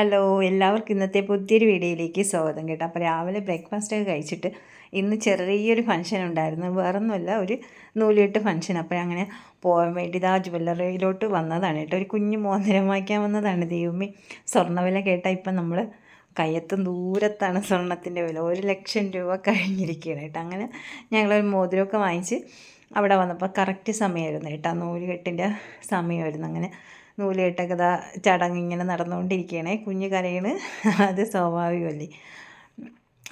Hello എല്ലാവർക്കും ഇന്നത്തെ പുതിയൊരു വീഡിയോയിലേക്ക് സ്വാഗതം കേട്ടോ. അപ്പോൾ രാവിലെ ബ്രേക്ക്ഫാസ്റ്റ് ഒക്കെ കഴിച്ചിട്ട് ഇന്ന് ചെറിയൊരു ഫംഗ്ഷൻ ഉണ്ടായിരുന്നു. വേറൊന്നുമല്ല ഒരു നൂലിട്ട് ഫംഗ്ഷൻ അപ്പോൾ അങ്ങനെ പോകാൻ വേണ്ടി ഇതാ ജ്വല്ലറിയിലോട്ട് വന്നതാണ് കേട്ടോ. ഒരു കുഞ്ഞു മോതിരം വാങ്ങിക്കാൻ വന്നതാണ് ദൈവമി. സ്വർണവില കേട്ടാൽ ഇപ്പം നമ്മൾ കയ്യത്തും ദൂരത്താണ് സ്വർണത്തിന്റെ വില. ഒരു ലക്ഷം രൂപ കഴിഞ്ഞിരിക്കുകയാണ് കേട്ടോ. അങ്ങനെ ഞങ്ങളൊരു മോതിരമൊക്കെ വാങ്ങിച്ച് അവിടെ വന്നപ്പോൾ കറക്റ്റ് സമയമായിരുന്നു കേട്ടോ. നൂലുകെട്ടിന്റെ സമയമായിരുന്നു. അങ്ങനെ നൂലുകെട്ടൊക്കെ കഥ ചടങ്ങ് ഇങ്ങനെ നടന്നുകൊണ്ടിരിക്കുകയാണ് കുഞ്ഞ് കരയണ്. അത് സ്വാഭാവികമല്ലേ.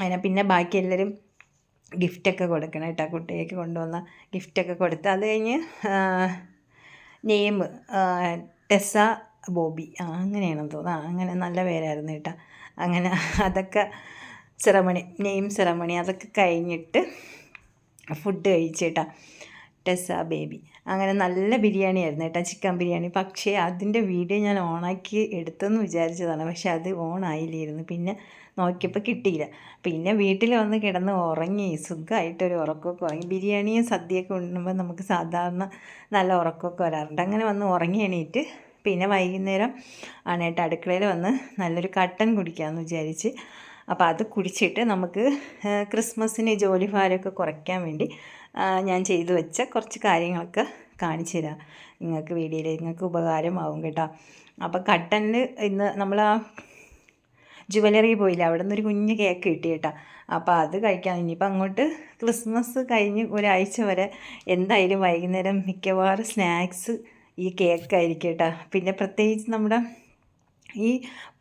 അതിനെ പിന്നെ ബാക്കി എല്ലാവരും ഗിഫ്റ്റൊക്കെ കൊടുക്കണം കേട്ടോ. കുട്ടികൾക്ക് കൊണ്ടുവന്ന ഗിഫ്റ്റൊക്കെ കൊടുത്ത് അത് കഴിഞ്ഞ് നെയിം ടെസ ബോബി അങ്ങനെയാണെന്ന് തോന്നുന്നു. അങ്ങനെ നല്ല പേരായിരുന്നു കേട്ടോ. അങ്ങനെ അതൊക്കെ സെറമണി നെയിം സെറമണി അതൊക്കെ കഴിഞ്ഞിട്ട് ഫുഡ് കഴിച്ചേട്ടാ ടെസ ബേബി. അങ്ങനെ നല്ല ബിരിയാണി ആയിരുന്നു കേട്ടോ ചിക്കൻ ബിരിയാണി. പക്ഷേ അതിന്റെ വീഡിയോ ഞാൻ ഓണാക്കി എടുത്തെന്ന് വിചാരിച്ചതാണ്. പക്ഷേ അത് ഓൺ ആയില്ലായിരുന്നു പിന്നെ നോക്കിയപ്പോൾ കിട്ടിയില്ല. പിന്നെ വീട്ടിൽ വന്ന് കിടന്ന് ഉറങ്ങി. സുഖമായിട്ടൊരു ഉറക്കമൊക്കെ ഉറങ്ങി. ബിരിയാണിയും സദ്യയൊക്കെ ഉണ്ടുമ്പോൾ നമുക്ക് സാധാരണ നല്ല ഉറക്കമൊക്കെ വരാറുണ്ട്. അങ്ങനെ വന്ന് ഉറങ്ങി എണീറ്റ് പിന്നെ വൈകുന്നേരം ആണ് ആണേട്ട് അടുക്കളയിൽ വന്ന് നല്ലൊരു കട്ടൻ കുടിക്കാമെന്ന് വിചാരിച്ച്. അപ്പോൾ അത് കുടിച്ചിട്ട് നമുക്ക് ക്രിസ്മസിന് ജോലി ഭാരമൊക്കെ കുറയ്ക്കാൻ വേണ്ടി ഞാൻ ചെയ്തു വെച്ച കുറച്ച് കാര്യങ്ങളൊക്കെ കാണിച്ചു തരാം. നിങ്ങൾക്ക് വീഡിയോയിൽ നിങ്ങൾക്ക് ഉപകാരമാവും കേട്ടോ. അപ്പോൾ കട്ടനിൽ ഇന്ന് നമ്മൾ ആ ജുവലറി പോയില്ല അവിടെ നിന്നൊരു കുഞ്ഞ് കേക്ക് കിട്ടി കേട്ടോ. അപ്പോൾ അത് കഴിക്കാൻ ഇനിയിപ്പോൾ അങ്ങോട്ട് ക്രിസ്മസ് കഴിഞ്ഞ് ഒരാഴ്ച വരെ എന്തായാലും വൈകുന്നേരം മിക്കവാറും സ്നാക്സ് ഈ കേക്കായിരിക്കും കേട്ടോ. പിന്നെ പ്രത്യേകിച്ച് നമ്മുടെ ഈ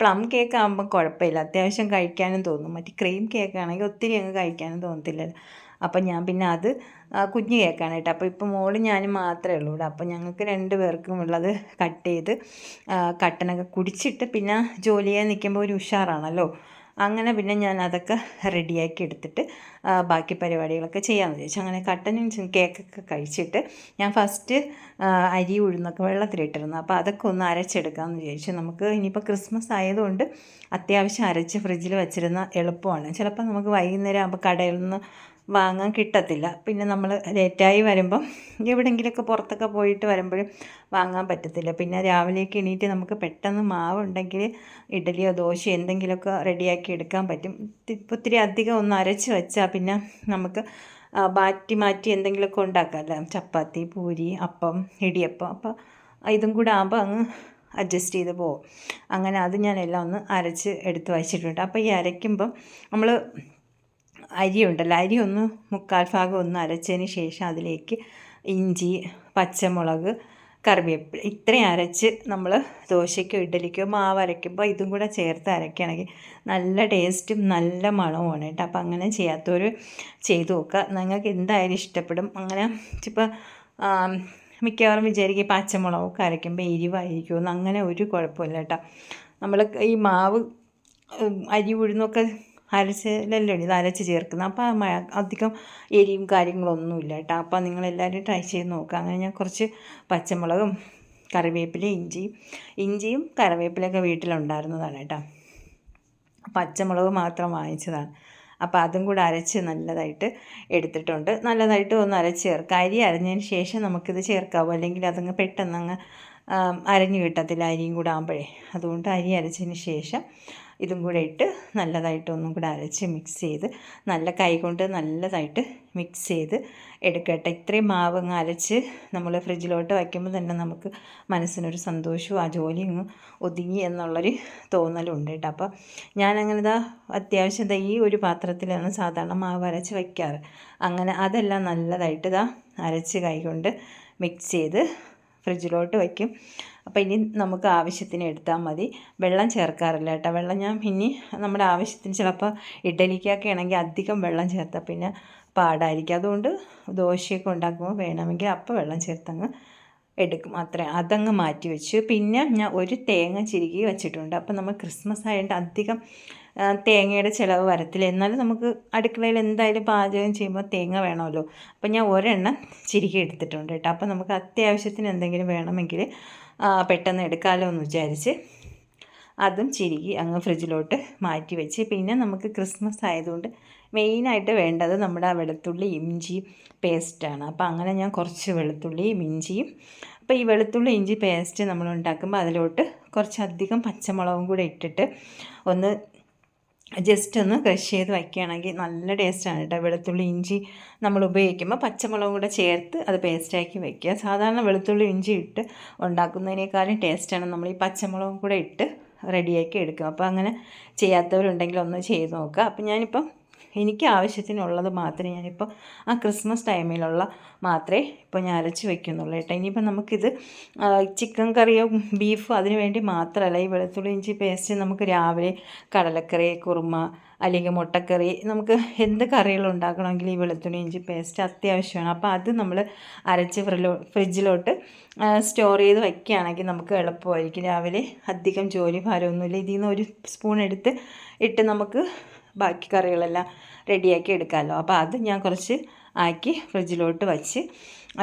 പ്ലം കേക്ക് ആകുമ്പോൾ കുഴപ്പമില്ല. അത്യാവശ്യം കഴിക്കാനും തോന്നും. മറ്റേ ക്രീം കേക്ക് ആണെങ്കിൽ ഒത്തിരി അങ്ങ് കഴിക്കാനും തോന്നത്തില്ലല്ലോ. അപ്പം ഞാൻ പിന്നെ അത് കുഞ്ഞ് കേക്കാണ് കേട്ടോ. അപ്പോൾ ഇപ്പോൾ മോൾ ഞാൻ മാത്രമേ ഉള്ളൂ ഇവിടെ. അപ്പോൾ ഞങ്ങൾക്ക് രണ്ട് പേർക്കും ഉള്ളത് കട്ട് ചെയ്ത് കട്ടനൊക്കെ കുടിച്ചിട്ട് പിന്നെ ജോലി ചെയ്യാൻ നിൽക്കുമ്പോൾ ഒരു ഉഷാറാണല്ലോ. അങ്ങനെ പിന്നെ ഞാൻ അതൊക്കെ റെഡിയാക്കി എടുത്തിട്ട് ബാക്കി പരിപാടികളൊക്കെ ചെയ്യാമെന്ന് വിചാരിച്ചു. അങ്ങനെ കട്ടനും കേക്കൊക്കെ കഴിച്ചിട്ട് ഞാൻ ഫസ്റ്റ് അരി ഉഴുന്നൊക്കെ വെള്ളത്തിലിട്ടിരുന്നു. അപ്പോൾ അതൊക്കെ ഒന്ന് അരച്ചെടുക്കാമെന്ന് വിചാരിച്ചു. നമുക്ക് ഇനിയിപ്പോൾ ക്രിസ്മസ് ആയതുകൊണ്ട് അത്യാവശ്യം അരച്ച് ഫ്രിഡ്ജിൽ വെച്ചിരുന്ന എളുപ്പമാണ്. ചിലപ്പോൾ നമുക്ക് വൈകുന്നേരം ആകുമ്പോൾ കടയിൽ നിന്ന് വാങ്ങാൻ കിട്ടത്തില്ല. പിന്നെ നമ്മൾ ലേറ്റായി വരുമ്പം എവിടെയെങ്കിലുമൊക്കെ പുറത്തൊക്കെ പോയിട്ട് വരുമ്പോഴും വാങ്ങാൻ പറ്റത്തില്ല. പിന്നെ രാവിലേക്ക് എണീറ്റ് നമുക്ക് പെട്ടെന്ന് മാവുണ്ടെങ്കിൽ ഇഡലിയോ ദോശയോ എന്തെങ്കിലുമൊക്കെ റെഡിയാക്കി എടുക്കാൻ പറ്റും. ഒത്തിരി അധികം ഒന്ന് അരച്ച് വെച്ചാൽ പിന്നെ നമുക്ക് മാറ്റി മാറ്റി എന്തെങ്കിലുമൊക്കെ ഉണ്ടാക്കാമല്ലോ ചപ്പാത്തി പൂരി അപ്പം ഇടിയപ്പം. അപ്പോൾ ഇതും കൂടെ ആകുമ്പോൾ അങ്ങ് അഡ്ജസ്റ്റ് ചെയ്ത് പോകും അങ്ങനെ അത് ഞാനെല്ലാം ഒന്ന് അരച്ച് എടുത്ത് വച്ചിട്ടുണ്ട്. അപ്പോൾ ഈ അരയ്ക്കുമ്പം നമ്മൾ അരി ഉണ്ടല്ലോ അരി ഒന്ന് മുക്കാൽ ഭാഗം ഒന്ന് അരച്ചതിന് ശേഷം അതിലേക്ക് ഇഞ്ചി പച്ചമുളക് കറിവേപ്പില ഇത്രയും അരച്ച് നമ്മൾ ദോശയ്ക്കോ ഇഡലിക്കോ മാവ് അരയ്ക്കുമ്പോൾ ഇതും കൂടെ ചേർത്ത് അരയ്ക്കുകയാണെങ്കിൽ നല്ല ടേസ്റ്റും നല്ല മണവുമാണ് കേട്ടോ. അപ്പോൾ അങ്ങനെ ചെയ്യാത്തവർ ചെയ്തു നോക്കുക. നിങ്ങൾക്ക് എന്തായാലും ഇഷ്ടപ്പെടും. അങ്ങനെ ഇപ്പോൾ മിക്കവാറും വിചാരിക്കും പച്ചമുളകൊക്കെ അരയ്ക്കുമ്പോൾ എരിവായിരിക്കുമെന്ന് അങ്ങനെ ഒരു കുഴപ്പമില്ല കേട്ടോ. നമ്മൾ ഈ മാവ് അരി ഉഴുന്നൊക്കെ അരച്ചിലല്ലേ ഇത് അരച്ച് ചേർക്കുന്നത് അപ്പോൾ അധികം എരിയും കാര്യങ്ങളൊന്നുമില്ല കേട്ടോ. അപ്പോൾ നിങ്ങളെല്ലാവരും ട്രൈ ചെയ്ത് നോക്കുക അങ്ങനെ ഞാൻ കുറച്ച് പച്ചമുളകും കറിവേപ്പിലയും ഇഞ്ചിയും ഇഞ്ചിയും കറിവേപ്പിലയൊക്കെ വീട്ടിലുണ്ടായിരുന്നതാണ് കേട്ടോ. പച്ചമുളക് മാത്രം വാങ്ങിച്ചതാണ്. അപ്പോൾ അതും കൂടെ അരച്ച് നല്ലതായിട്ട് എടുത്തിട്ടുണ്ട്. നല്ലതായിട്ട് ഒന്ന് അരച്ച് ചേർക്കുക അരി അരഞ്ഞതിന് ശേഷം നമുക്കിത് ചേർക്കാവൂ. അല്ലെങ്കിൽ അതങ്ങ് പെട്ടെന്ന് അങ്ങ് അരഞ്ഞു കിട്ടത്തില്ല. അരിയും കൂടെ ആകുമ്പോഴേ അതുകൊണ്ട് അരി അരച്ചതിന് ശേഷം ഇതും കൂടെ ഇട്ട് നല്ലതായിട്ട് ഒന്നും കൂടെ അരച്ച് മിക്സ് ചെയ്ത് നല്ല കൈ കൊണ്ട് നല്ലതായിട്ട് മിക്സ് ചെയ്ത് എടുക്കട്ടെ. ഇത്രയും മാവ് അങ്ങ് അരച്ച് നമ്മൾ ഫ്രിഡ്ജിലോട്ട് വയ്ക്കുമ്പോൾ തന്നെ നമുക്ക് മനസ്സിനൊരു സന്തോഷവും ആ ജോലി അങ്ങ് ഒതുങ്ങി എന്നുള്ളൊരു തോന്നലുണ്ട് കേട്ടോ. അപ്പോൾ ഞാനങ്ങനെ ഇതാ അത്യാവശ്യം ഈ ഒരു പാത്രത്തിലാണ് സാധാരണ മാവ് അരച്ച് വയ്ക്കാറ്. അങ്ങനെ അതെല്ലാം നല്ലതായിട്ട് ഇതാ അരച്ച് കൈ കൊണ്ട് മിക്സ് ചെയ്ത് ഫ്രിഡ്ജിലോട്ട് വയ്ക്കും. അപ്പോൾ ഇനി നമുക്ക് ആവശ്യത്തിന് എടുത്താൽ മതി. വെള്ളം ചേർക്കാറില്ല കേട്ടോ. വെള്ളം ഞാൻ ഇനി നമ്മുടെ ആവശ്യത്തിന് ചിലപ്പോൾ ഇഡലിക്കൊക്കെ ആണെങ്കിൽ അധികം വെള്ളം ചേർത്താൽ പിന്നെ പാടായിരിക്കും. അതുകൊണ്ട് ദോശയൊക്കെ ഉണ്ടാക്കുമ്പോൾ വേണമെങ്കിൽ അപ്പോൾ വെള്ളം ചേർത്തങ്ങ് എടുക്കും. അത്ര. അതങ്ങ് മാറ്റി വെച്ചു. പിന്നെ ഞാൻ ഒരു തേങ്ങ ചിരുകി വെച്ചിട്ടുണ്ട്. അപ്പോൾ നമ്മൾ ക്രിസ്മസ് ആയതുകൊണ്ട് അധികം തേങ്ങയുടെ ചിലവ് വരത്തില്ല. എന്നാലും നമുക്ക് അടുക്കളയിൽ എന്തായാലും പാചകം ചെയ്യുമ്പോൾ തേങ്ങ വേണമല്ലോ. അപ്പോൾ ഞാൻ ഒരെണ്ണം ചിരുകി എടുത്തിട്ടുണ്ട് കേട്ടോ. അപ്പോൾ നമുക്ക് അത്യാവശ്യത്തിന് എന്തെങ്കിലും വേണമെങ്കിൽ പെട്ടെന്ന് എടുക്കാമല്ലോ എന്ന് വിചാരിച്ച് അതും ചിരുകി അങ്ങ് ഫ്രിഡ്ജിലോട്ട് മാറ്റി വെച്ച്. പിന്നെ നമുക്ക് ക്രിസ്മസ് ആയതുകൊണ്ട് മെയിനായിട്ട് വേണ്ടത് നമ്മുടെ വെളുത്തുള്ളി ഇഞ്ചി പേസ്റ്റാണ് അപ്പോൾ അങ്ങനെ ഞാൻ കുറച്ച് വെളുത്തുള്ളിയും ഇഞ്ചിയും അപ്പോൾ ഈ വെളുത്തുള്ളി ഇഞ്ചി പേസ്റ്റ് നമ്മൾ ഉണ്ടാക്കുമ്പോൾ അതിലോട്ട് കുറച്ചധികം പച്ചമുളകും കൂടെ ഇട്ടിട്ട് ഒന്ന് ജസ്റ്റ് ഒന്ന് ക്രഷ് ചെയ്ത് വയ്ക്കുകയാണെങ്കിൽ നല്ല ടേസ്റ്റാണ് കേട്ടോ. വെളുത്തുള്ളി ഇഞ്ചി നമ്മൾ ഉപയോഗിക്കുമ്പോൾ പച്ചമുളകും കൂടെ ചേർത്ത് അത് പേസ്റ്റാക്കി വയ്ക്കുക. സാധാരണ വെളുത്തുള്ളി ഇഞ്ചി ഇട്ട് ഉണ്ടാക്കുന്നതിനേക്കാളും ടേസ്റ്റാണ് നമ്മൾ ഈ പച്ചമുളകും കൂടെ ഇട്ട് റെഡിയാക്കി എടുക്കുക. അപ്പോൾ അങ്ങനെ ചെയ്യാത്തവരുണ്ടെങ്കിൽ ഒന്ന് ചെയ്ത് നോക്കുക. അപ്പോൾ ഞാനിപ്പം എനിക്ക് ആവശ്യത്തിനുള്ളത് മാത്രമേ ഞാനിപ്പോൾ ആ ക്രിസ്മസ് ടൈമിലുള്ള മാത്രമേ ഇപ്പോൾ ഞാൻ അരച്ച് വയ്ക്കുന്നുള്ളൂ കേട്ടോ. ഇനിയിപ്പോൾ നമുക്കിത് ചിക്കൻ കറിയോ ബീഫോ അതിന് വേണ്ടി മാത്രമല്ല ഈ വെളുത്തുള്ളി ഇഞ്ചി പേസ്റ്റ് നമുക്ക് രാവിലെ കടലക്കറി കുറുമ അല്ലെങ്കിൽ മുട്ടക്കറി നമുക്ക് എന്ത് കറികൾ ഈ വെളുത്തുള്ളി ഇഞ്ചി പേസ്റ്റ് അത്യാവശ്യമാണ്. അപ്പോൾ അത് നമ്മൾ അരച്ച് ഫ്രിലോ ഫ്രിഡ്ജിലോട്ട് സ്റ്റോർ ചെയ്ത് വയ്ക്കുകയാണെങ്കിൽ നമുക്ക് എളുപ്പമായിരിക്കും. രാവിലെ അധികം ജോലി ഭാരമൊന്നുമില്ല ഇതിൽ നിന്ന് ഒരു സ്പൂൺ എടുത്ത് ഇട്ട് നമുക്ക് ബാക്കി കറികളെല്ലാം റെഡിയാക്കി എടുക്കാമല്ലോ. അപ്പോൾ അത് ഞാൻ കുറച്ച് ആക്കി ഫ്രിഡ്ജിലോട്ട് വച്ച്.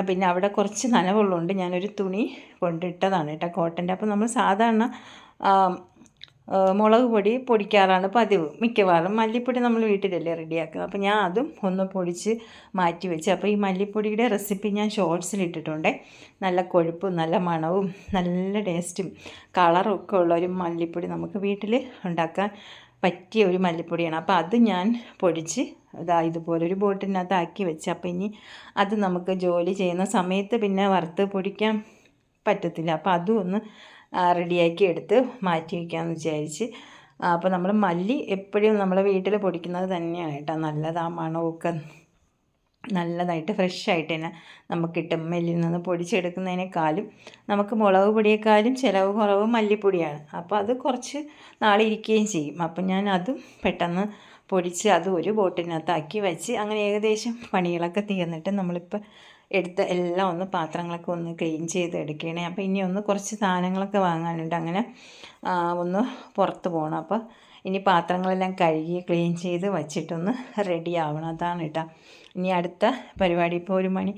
പിന്നെ അവിടെ കുറച്ച് നനവുള്ളതുകൊണ്ട് ഞാനൊരു തുണി കൊണ്ടിട്ടതാണ് കേട്ടോ കോട്ടന്റെ. അപ്പോൾ നമ്മൾ സാധാരണ മുളക് പൊടി പൊടിക്കാറാണ് പതിവ്. മിക്കവാറും മല്ലിപ്പൊടി നമ്മൾ വീട്ടിലല്ലേ റെഡിയാക്കുക അപ്പോൾ ഞാൻ അതും ഒന്ന് പൊടിച്ച് മാറ്റി വെച്ച്. അപ്പോൾ ഈ മല്ലിപ്പൊടിയുടെ റെസിപ്പി ഞാൻ ഷോർട്സിൽ ഇട്ടിട്ടുണ്ട്. നല്ല കൊഴുപ്പും നല്ല മണവും നല്ല ടേസ്റ്റും കളറും ഒക്കെ ഉള്ള ഒരു മല്ലിപ്പൊടി നമുക്ക് വീട്ടിൽ ഉണ്ടാക്കാൻ പറ്റിയ ഒരു മല്ലിപ്പൊടിയാണ്. അപ്പോൾ അത് ഞാൻ പൊടിച്ച് ഇതാ ഇതുപോലെ ഒരു ബോട്ടിനകത്ത് ആക്കി വെച്ച്. അപ്പോൾ ഇനി അത് നമുക്ക് ജോലി ചെയ്യുന്ന സമയത്ത് പിന്നെ വറുത്ത് പൊടിക്കാൻ പറ്റത്തില്ല. അപ്പോൾ അതും ഒന്ന് റെഡിയാക്കി എടുത്ത് മാറ്റി വയ്ക്കാമെന്ന് വിചാരിച്ച്. അപ്പോൾ നമ്മൾ മല്ലി എപ്പോഴും നമ്മളെ വീട്ടിൽ പൊടിക്കുന്നത് തന്നെയാണ് കേട്ടോ. നല്ലതാണ് മണമൊക്കെ നല്ലതായിട്ട് ഫ്രഷായിട്ട് തന്നെ നമുക്ക് കിട്ടും മെല്ലിൽ നിന്ന് പൊടിച്ചെടുക്കുന്നതിനേക്കാളും നമുക്ക് മുളക് പൊടിയേക്കാളും ചിലവ് കുറവ് മല്ലിപ്പൊടിയാണ്. അപ്പോൾ അത് കുറച്ച് നാളെ ഇരിക്കുകയും ചെയ്യും. അപ്പം ഞാൻ അതും പെട്ടെന്ന് പൊടിച്ച് അത് ഒരു ബോട്ടിനകത്താക്കി വെച്ച് അങ്ങനെ ഏകദേശം പണികളൊക്കെ തീർന്നിട്ട് നമ്മളിപ്പോൾ എടുത്ത എല്ലാം ഒന്ന് പാത്രങ്ങളൊക്കെ ഒന്ന് ക്ലീൻ ചെയ്ത് എടുക്കണേ. അപ്പോൾ ഇനി ഒന്ന് കുറച്ച് സാധനങ്ങളൊക്കെ വാങ്ങാനുണ്ട്. അങ്ങനെ ഒന്ന് പുറത്ത് പോകണം. അപ്പോൾ ഇനി പാത്രങ്ങളെല്ലാം കഴുകി ക്ലീൻ ചെയ്ത് വച്ചിട്ടൊന്ന് റെഡി ആവണം. അതാണ് കേട്ടോ. ഇനി അടുത്ത പരിപാടി ഇപ്പോൾ ഒരു മണി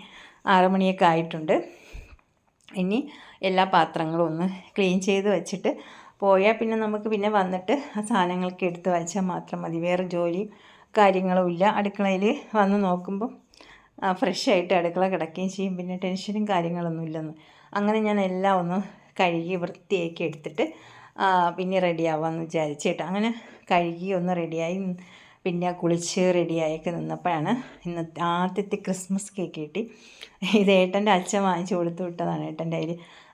ആറ് മണിയൊക്കെ ആയിട്ടുണ്ട്. ഇനി എല്ലാ പാത്രങ്ങളും ഒന്ന് ക്ലീൻ ചെയ്ത് വെച്ചിട്ട് പോയാൽ പിന്നെ നമുക്ക് പിന്നെ വന്നിട്ട് ആ സാധനങ്ങളൊക്കെ എടുത്ത് വെച്ചാൽ മാത്രം മതി. വേറെ ജോലി കാര്യങ്ങളും ഇല്ല. അടുക്കളയിൽ വന്ന് നോക്കുമ്പോൾ ഫ്രഷായിട്ട് അടുക്കള കിടക്കുകയും ചെയ്യും. പിന്നെ ടെൻഷനും കാര്യങ്ങളൊന്നും ഇല്ലെന്ന്. അങ്ങനെ ഞാൻ എല്ലാം ഒന്ന് കഴുകി വൃത്തിയാക്കി എടുത്തിട്ട് പിന്നെ റെഡിയാവാമെന്ന് വിചാരിച്ചിട്ട് അങ്ങനെ കഴുകി ഒന്ന് റെഡിയായി പിന്നെ കുളിച്ച് റെഡിയായൊക്കെ നിന്നപ്പോഴാണ് ഇന്ന് ആദ്യത്തെ ക്രിസ്മസ് കേക്ക് കിട്ടി. ഇത് ഏട്ടന്റെ അച്ഛൻ വാങ്ങിച്ചു കൊടുത്തു വിട്ടതാണ് ഏട്ടന്റെ അതിൽ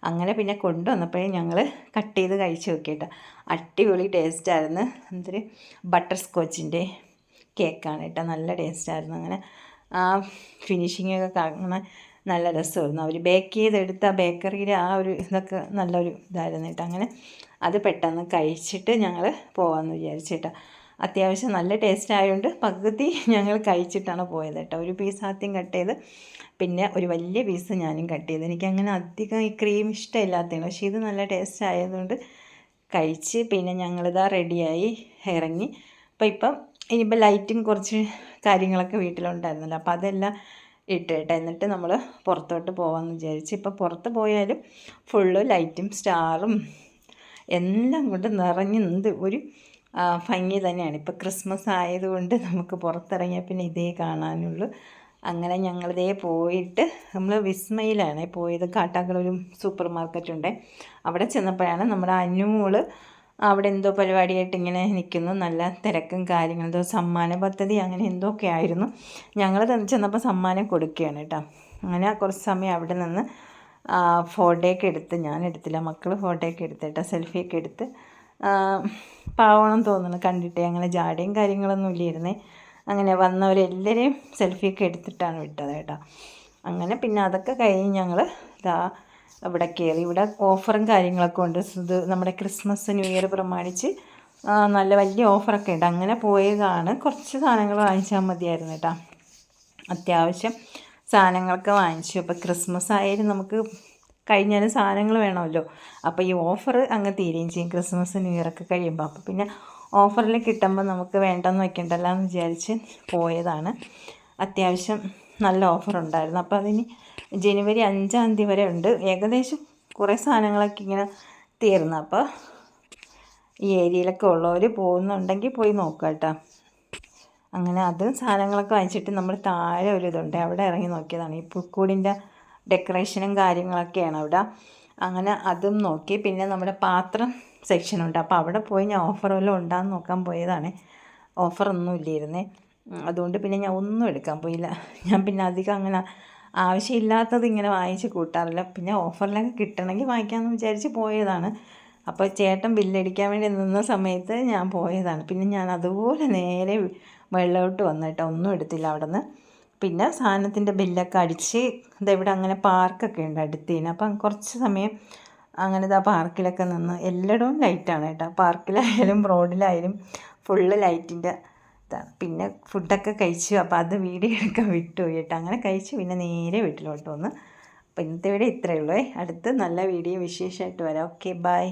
അങ്ങനെ പിന്നെ കൊണ്ടുവന്നപ്പോഴേ ഞങ്ങൾ കട്ട് ചെയ്ത് കഴിച്ച് നോക്കിയിട്ട്. അടിപൊളി ടേസ്റ്റായിരുന്നു. എന്തൊരു ബട്ടർ സ്കോച്ചിന്റെ കേക്കാണ് കേട്ടോ നല്ല ടേസ്റ്റായിരുന്നു അങ്ങനെ. ആ ഫിനിഷിങ്ങൊക്കെ കാണാൻ നല്ല രസമായിരുന്നു. അവർ ബേക്ക് ചെയ്തെടുത്ത ബേക്കറിയിലെ ആ ഒരു ഇതൊക്കെ നല്ലൊരു ഇതായിരുന്നു കേട്ടോ അങ്ങനെ അത് പെട്ടെന്ന് കഴിച്ചിട്ട് ഞങ്ങൾ പോകാമെന്ന് വിചാരിച്ചിട്ട്. അത്യാവശ്യം നല്ല ടേസ്റ്റ് ആയതുകൊണ്ട് പകുതി ഞങ്ങൾ കഴിച്ചിട്ടാണ് പോയത് കേട്ടോ. ഒരു പീസ് ആദ്യം കട്ട് ചെയ്ത് പിന്നെ ഒരു വലിയ പീസ് ഞാനും കട്ട് ചെയ്ത്. എനിക്ക് അങ്ങനെ അധികം ഈ ക്രീം ഇഷ്ടമില്ലാത്തതാണ്. പക്ഷേ ഇത് നല്ല ടേസ്റ്റ് ആയതുകൊണ്ട് കഴിച്ച് പിന്നെ ഞങ്ങളിതാ റെഡിയായി ഇറങ്ങി. അപ്പോൾ ഇപ്പം ഇനിയിപ്പോൾ ലൈറ്റും കുറച്ച് കാര്യങ്ങളൊക്കെ വീട്ടിലുണ്ടായിരുന്നല്ലോ. അപ്പോൾ അതെല്ലാം ഇട്ടിട്ട് എന്നിട്ട് നമ്മൾ പുറത്തോട്ട് പോകാമെന്ന് വിചാരിച്ച്. ഇപ്പോൾ പുറത്ത് പോയാലും ഫുള്ള് ലൈറ്റും സ്റ്റാറും എല്ലാം കൊണ്ട് നിറഞ്ഞു നിന്ന് ഒരു ഭംഗി തന്നെയാണ്. ഇപ്പോൾ ക്രിസ്മസ് ആയതുകൊണ്ട് നമുക്ക് പുറത്തിറങ്ങിയാൽ പിന്നെ ഇതേ കാണാനുള്ളൂ. അങ്ങനെ ഞങ്ങളിതേ പോയിട്ട് നമ്മൾ വിസ്മയിലാണ് പോയത്. കാട്ടാക്കളൊരു സൂപ്പർ മാർക്കറ്റ് ഉണ്ട് അവിടെ ചെന്നപ്പോഴാണ് നമ്മുടെ അനുമോൾ അവിടെ എന്തോ പരിപാടിയായിട്ട് ഇങ്ങനെ നിൽക്കുന്നു നല്ല തിരക്കും കാര്യങ്ങളും എന്തോ സമ്മാന പദ്ധതി അങ്ങനെ എന്തൊക്കെ ആയിരുന്നു. ഞങ്ങൾ ചെന്നപ്പോൾ സമ്മാനം കൊടുക്കുകയാണ് കേട്ടോ. അങ്ങനെ കുറച്ച് സമയം അവിടെ നിന്ന് ഫോട്ടോയൊക്കെ എടുത്ത് ഞാൻ എടുത്തില്ല മക്കൾ ഫോട്ടോയൊക്കെ എടുത്ത് കേട്ടോ സെൽഫിയൊക്കെ എടുത്ത്. പാവണം തോന്നുന്നു കണ്ടിട്ട് അങ്ങനെ ജാടയും കാര്യങ്ങളൊന്നും ഇല്ലായിരുന്നേ. അങ്ങനെ വന്നവരെല്ലാവരെയും സെൽഫിയൊക്കെ എടുത്തിട്ടാണ് വിട്ടത് കേട്ടോ. അങ്ങനെ പിന്നെ അതൊക്കെ കഴിഞ്ഞ് ഞങ്ങൾ ഇതാ ഇവിടെ കയറി ഇവിടെ ഓഫറും കാര്യങ്ങളൊക്കെ ഉണ്ട്. ഇത് നമ്മുടെ ക്രിസ്മസ് ന്യൂ ഇയർ പ്രമാണിച്ച് നല്ല വലിയ ഓഫറൊക്കെ ഉണ്ട്. അങ്ങനെ പോയതാണ്. കുറച്ച് സാധനങ്ങൾ വാങ്ങിച്ചാൽ മതിയായിരുന്നു കേട്ടോ. അത്യാവശ്യം സാധനങ്ങളൊക്കെ വാങ്ങിച്ചു. അപ്പോൾ ക്രിസ്മസ് ആയാലും നമുക്ക് കഴിഞ്ഞാലും സാധനങ്ങൾ വേണമല്ലോ. അപ്പോൾ ഈ ഓഫർ അങ്ങ് തീരുകയും ചെയ്യും. ക്രിസ്മസ് ന്യൂ ഇയർ ഒക്കെ കഴിയുമ്പോൾ അപ്പോൾ പിന്നെ ഓഫറിൽ കിട്ടുമ്പോൾ നമുക്ക് വേണ്ടെന്ന് വെക്കണ്ടല്ലോ എന്ന് വിചാരിച്ച് പോയതാണ്. അത്യാവശ്യം നല്ല ഓഫർ ഉണ്ടായിരുന്നു. അപ്പോൾ അതിന് ജനുവരി അഞ്ചാം തീയതി വരെ ഉണ്ട്. ഏകദേശം കുറേ സാധനങ്ങളൊക്കെ ഇങ്ങനെ തീർന്നു. അപ്പോൾ ഈ ഏരിയയിലൊക്കെ ഉള്ളവർ പോകുന്നുണ്ടെങ്കിൽ പോയി നോക്കാം കേട്ടോ അങ്ങനെ അതും സാധനങ്ങളൊക്കെ വാങ്ങിച്ചിട്ട് നമ്മൾ താഴെ ഒരു ഇതുണ്ട്. അവിടെ ഇറങ്ങി നോക്കിയതാണ്. ഈ പുൽക്കൂടിന്റെ ഡെക്കറേഷനും കാര്യങ്ങളൊക്കെയാണ് അവിടെ. അങ്ങനെ അതും നോക്കി. പിന്നെ നമ്മുടെ പാത്രം സെക്ഷനുണ്ട് അപ്പോൾ അവിടെ പോയി ഞാൻ ഓഫർ വല്ലതും ഉണ്ടാകുന്ന നോക്കാൻ പോയതാണ്. ഓഫറൊന്നും ഇല്ലായിരുന്നേ. അതുകൊണ്ട് പിന്നെ ഞാൻ ഒന്നും എടുക്കാൻ പോയില്ല. ഞാൻ പിന്നെ അധികം അങ്ങനെ ആവശ്യമില്ലാത്തത് ഇങ്ങനെ വാങ്ങിച്ച് കൂട്ടാറില്ല. പിന്നെ ഓഫറിലൊക്കെ കിട്ടണമെങ്കിൽ വാങ്ങിക്കാമെന്ന് വിചാരിച്ച് പോയതാണ്. അപ്പോൾ ചേട്ടൻ ബില്ലടിക്കാൻ വേണ്ടി നിന്ന സമയത്ത് ഞാൻ പോയതാണ്. പിന്നെ ഞാൻ അതുപോലെ നേരെ വെള്ളോട്ട് വന്നിട്ട് ഒന്നും എടുത്തില്ല അവിടെ നിന്ന് പിന്നെ സാധനത്തിന്റെ ബില്ലൊക്കെ അടിച്ച് ഇതെവിടെ അങ്ങനെ പാർക്കൊക്കെ ഉണ്ട് അടുത്തേന്. അപ്പം കുറച്ച് സമയം അങ്ങനെ ഇതാ പാർക്കിലൊക്കെ നിന്ന് എല്ലായിടവും ലൈറ്റാണ് കേട്ടോ. പാർക്കിലായാലും റോഡിലായാലും ഫുള്ള് ലൈറ്റിന്റെ ഇതാണ്. പിന്നെ ഫുഡൊക്കെ കഴിച്ചു. അപ്പോൾ അത് വീഡിയോ എടുക്കാൻ വിട്ടുപോയി കേട്ടോ. അങ്ങനെ കഴിച്ചു പിന്നെ നേരെ വീട്ടിലോട്ട് വന്ന്. അപ്പോൾ ഇന്നത്തെ വീഡിയോ ഇത്രയേ ഉള്ളൂ. അടുത്ത് നല്ല വീഡിയോ വിശേഷമായിട്ട് വരാം. Okay bye.